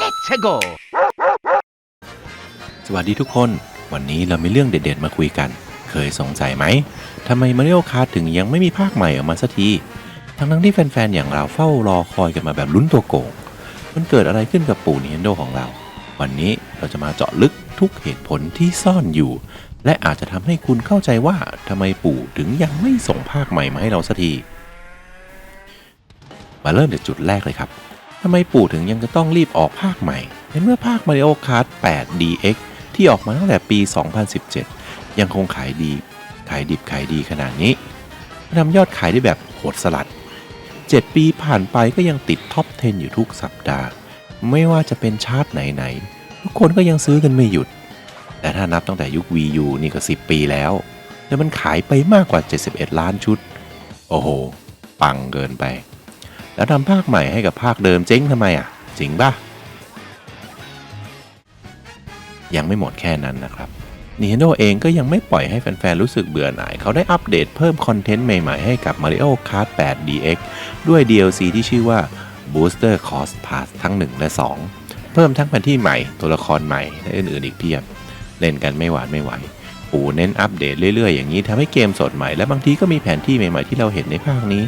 Let's go สวัสดีทุกคน วันนี้เรามีเรื่องเด็ดๆมาคุยกัน เคยสงสัยไหมทำไม Mario Kart ถึงยังไม่มีภาคใหม่ออกมาสักที ทั้งๆที่แฟนๆ อย่างเราเฝ้ารอคอยกันมาแบบลุ้นตัวโกง มันเกิดอะไรขึ้นกับปู่ Nintendo ของเรา วันนี้เราจะมาเจาะลึกทุกเหตุผลที่ซ่อนอยู่ และอาจจะทำให้คุณเข้าใจว่าทำไมปู่ถึงยังไม่ส่งภาคใหม่มาให้เราสักที มาเริ่มจากจุดแรกเลยครับ ทำไมปู่ถึงยังจะต้องรีบออกภาคใหม่ ในเมื่อภาค Mario Kart 8 DX ที่ออกมาตั้งแต่ปี 2017 ยังคงขายดี ขายดิบขายดีขนาดนี้ทำยอดขายได้แบบโหดสลัด 7 ปีผ่านไปก็ยังติดท็อป 10 อยู่ทุกสัปดาห์ ไม่ว่าจะเป็นชาร์ตไหนๆ ทุกคนก็ยังซื้อกันไม่หยุด แต่ถ้านับตั้งแต่ยุค Wii U นี่ก็ 10 ปีแล้ว แล้วมันขายไปมากกว่า 71 ล้านชุด โอ้โห ปังเกินไป แล้วทำภาคใหม่ให้กับภาคเดิมเจ๊งทำไมอะจริงป่ะยังไม่หมดแค่นั้นนะครับ Nintendo เองก็ยังไม่ปล่อยให้แฟนๆ รู้สึกเบื่อหน่าย เขาได้อัปเดตเพิ่มคอนเทนต์ใหม่ ๆ ให้กับ Mario Kart 8 DX ด้วย DLC ที่ชื่อว่า Booster Cost Pass ทั้ง 1 และ 2 เพิ่มทั้งแผนที่ใหม่ ตัวละครใหม่ และอื่นๆ อีกเพียบ เล่นกันไม่หวานไม่ไหวปู่เน้นอัปเดตเรื่อย ๆ อย่างนี้ทำให้เกมสดใหม่ และบางทีก็มีแผนที่ใหม่ ๆ ที่เราเห็นในภาคนี้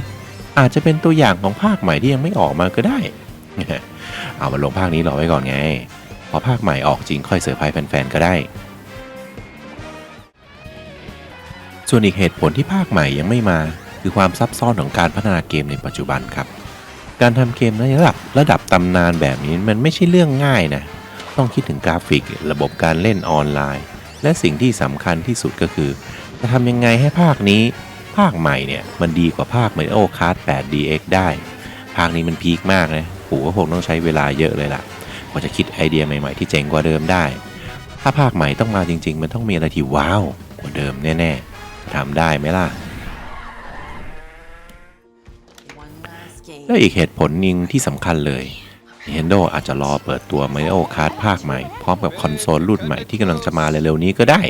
อาจจะเป็นตัวอย่างของภาคใหม่ที่ยังไม่ออกมาก็ได้ เอามาลงภาคนี้รอไว้ก่อนไง พอภาคใหม่ออกจริงค่อยเซอร์ไพรส์แฟนๆก็ได้ ส่วนอีกเหตุผลที่ภาคใหม่ยังไม่มา คือความซับซ้อนของการพัฒนาเกมในปัจจุบันครับ การทำเกมในระดับระดับตำนานแบบนี้มันไม่ใช่เรื่องง่ายนะ ต้องคิดถึงกราฟิก ระบบการเล่นออนไลน์ และสิ่งที่สำคัญที่สุดก็คือ จะทำยังไงให้ภาคนี้ ภาคใหม่เนี่ยมันดีกว่าภาค Mario Kart 8 DX ได้ ภาคนี้มันพีคมากนะปู่ก็คงต้องใช้เวลาเยอะเลยล่ะกว่าจะคิดไอเดียใหม่ๆที่เจ๋งกว่าเดิมได้ ถ้าภาคใหม่ต้องมาจริง ๆ มันต้องมีอะไรที่ว้าวกว่าเดิมแน่ๆทำได้ไหมล่ะและอีกเหตุผลหนึ่งที่สำคัญเลย Nintendo อาจจะรอเปิดตัว Mario Kart ภาคใหม่ พร้อมกับคอนโซลรุ่นใหม่ที่กำลังจะมาเร็วๆนี้ก็ได้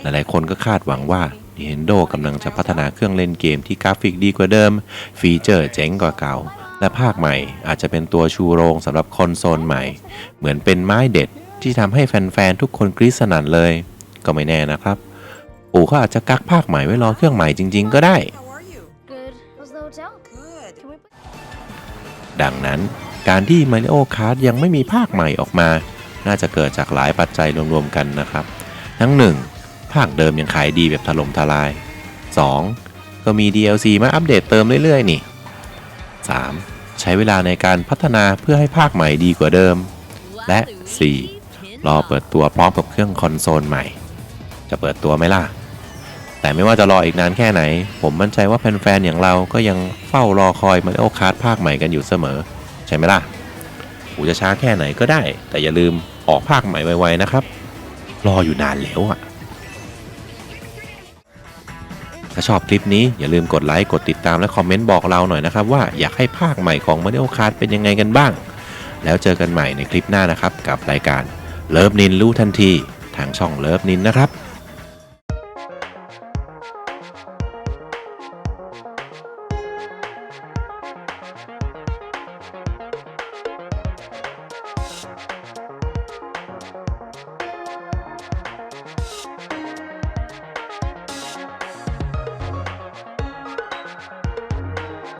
หลายๆคนก็คาดหวังว่า Nintendo กำลังจะพัฒนาเครื่องเล่นเกมที่กราฟิกดีกว่าเดิม ฟีเจอร์เจ๋งกว่าเก่า และภาคใหม่อาจจะเป็นตัวชูโรงสำหรับคอนโซลใหม่ เหมือนเป็นไม้เด็ดที่ทำให้แฟนๆ ทุกคนกรี๊ดสนั่นเลย ก็ไม่แน่นะครับ ปู่เขาอาจจะกักภาคใหม่ไว้รอเครื่องใหม่จริง ๆ ก็ได้ How are you? Good. How's the hotel? Good. Can we put ดังนั้นการที่ Mario Kart ยังไม่มีภาคใหม่ออกมา น่าจะเกิดจากหลายปัจจัยรวมๆกันนะครับ ทั้ง 1. ภาคเดิมยังขายดีแบบถล่มทลาย 2. ก็มี DLC มาอัปเดตเติมเรื่อยๆนี่ 3. ใช้เวลาในการพัฒนาเพื่อให้ภาคใหม่ดีกว่าเดิม และ 4. รอเปิดตัวพร้อมกับเครื่องคอนโซลใหม่ จะเปิดตัวไหมล่ะ แต่ไม่ว่าจะรออีกนานแค่ไหน ผมมั่นใจว่าแฟนๆอย่างเราก็ยังเฝ้ารอคอยมาริโอคาร์ดภาคใหม่กันอยู่เสมอ ใช่ไหมล่ะกูจะช้าแค่ไหนก็ได้ แต่อย่าลืมออกภาคใหม่ไวๆนะครับ รออยู่นานแล้วอะาชอบคลิปนี้อย่าลืมกดไลค์กดติดตามและคอมเมนต์บอกเราหน่อยนะครับ ว่าอยากให้ภาคใหม่ของ Mario Kart เป็นยังไงกันบ้าง แล้วเจอกันใหม่ในคลิปหน้านะครับ กับรายการเลิฟนินรู้ทันที ทางช่องเลิฟนินนะครับ